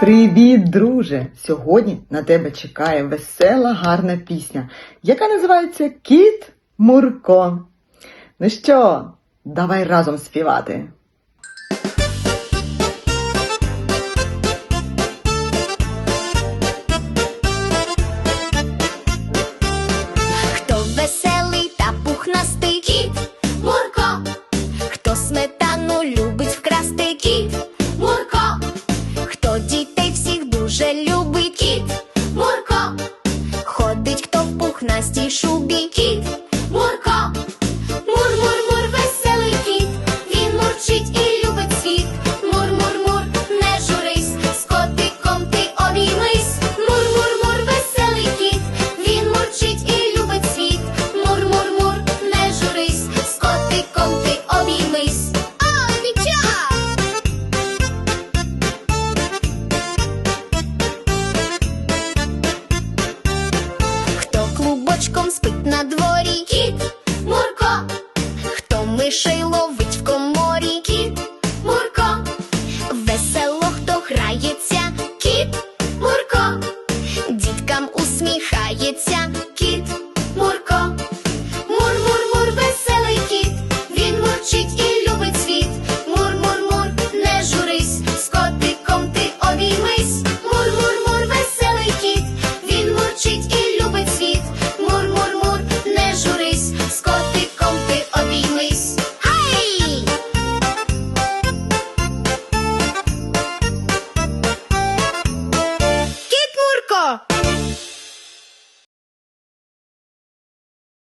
Привіт, друже! Сьогодні на тебе чекає весела, гарна пісня, яка називається Кіт Мурко. Ну що, давай разом співати. Хто веселий та пухнастий кіт Мурко, хто сметану keep клубочком спить на дворі? Кіт, Мурко, хто мишей ловить